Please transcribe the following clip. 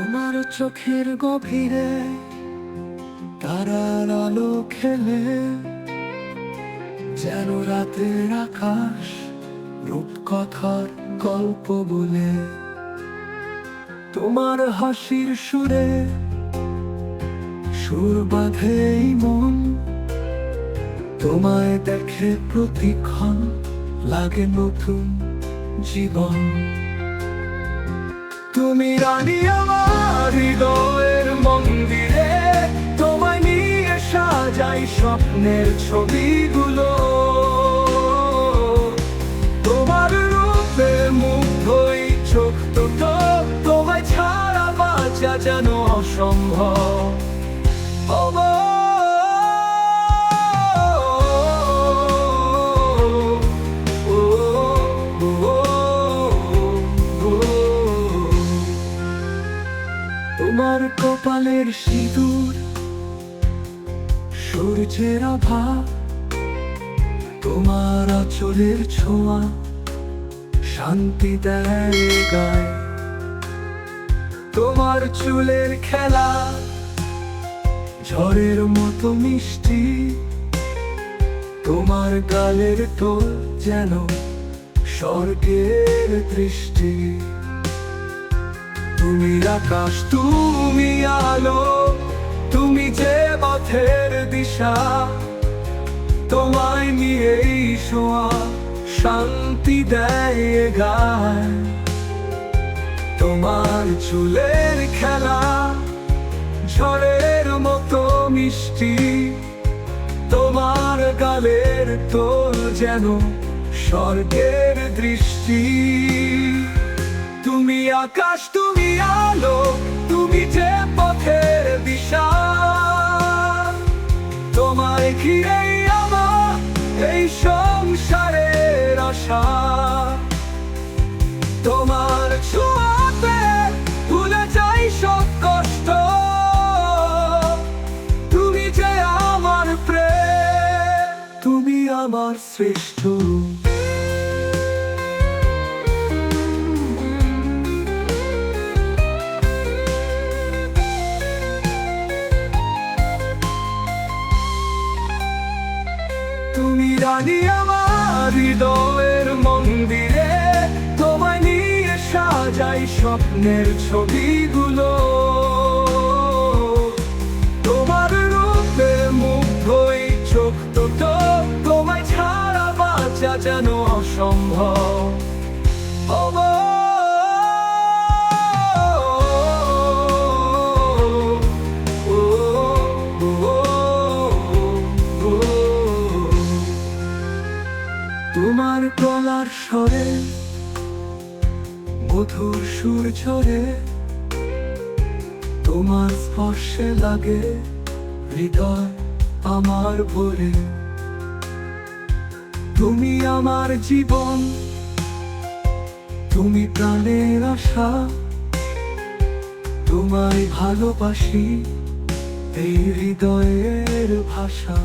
তোমার চোখের গভীরে তারার আলো খেলে, যেন রাতের আকাশ রূপকথার গল্প বলে। তোমার হাসির সুরে সুর বাঁধে মন, তোমায় দেখে প্রতিক্ষণ লাগে নতুন জীবন। তুমি রানী আমার হৃদয়ের মন্দিরে, তোমায় নিয়ে সাজাই স্বপ্নের ছবিগুলো। তোমার রূপে মুগ্ধ চোখ দুটো, তোমায় ছাড়া বাঁচা যেন অসম্ভব। তোমার কপালের সিঁদুর, সূর্যের আভা, তোমার আচলের ছোঁয়া, শান্তি দেয় গায়। তোমার চুলের খেলা, ঝড়ের মতো মিষ্টি, তোমার গালের টোল যেন স্বর্গের দৃষ্টি। তুমি আকাশ, তুমি আলো, তুমি যে পথের দিশা, তোমায় নিয়েই শোয়া, শান্তি দেয় গায় তোমার চুলের খেলা, ঝড়ের মতো মিষ্টি, তোমার গালের তোল যেন স্বর্গের দৃষ্টি। তুমি আকাশ, তুমি আলো, তুমি যে পথের দিশা। তোমায় ঘিরেই আমার এই সংসারের আশা। তোমার ছোঁয়াতে ভুলে যাই সব কষ্ট। তুমি যে আমার প্রেম, তুমি আমার শ্রেষ্ঠ রানী আমার হৃদয়ের মন্দিরে তোমায় নিয়ে সাজাই স্বপ্নের ছবিগুলো। তোমার রূপে মুগ্ধই চোখ তো তোমায় ছাড়া বাঁচা যেন অসম্ভব। স্বরে মধুর সুর ঝরে, তোমার স্পর্শে লাগে হৃদয় আমার ভরে। তুমি আমার জীবন, তুমি প্রাণের আশা, তোমায় ভালোবাসি এই হৃদয়ের ভাষা।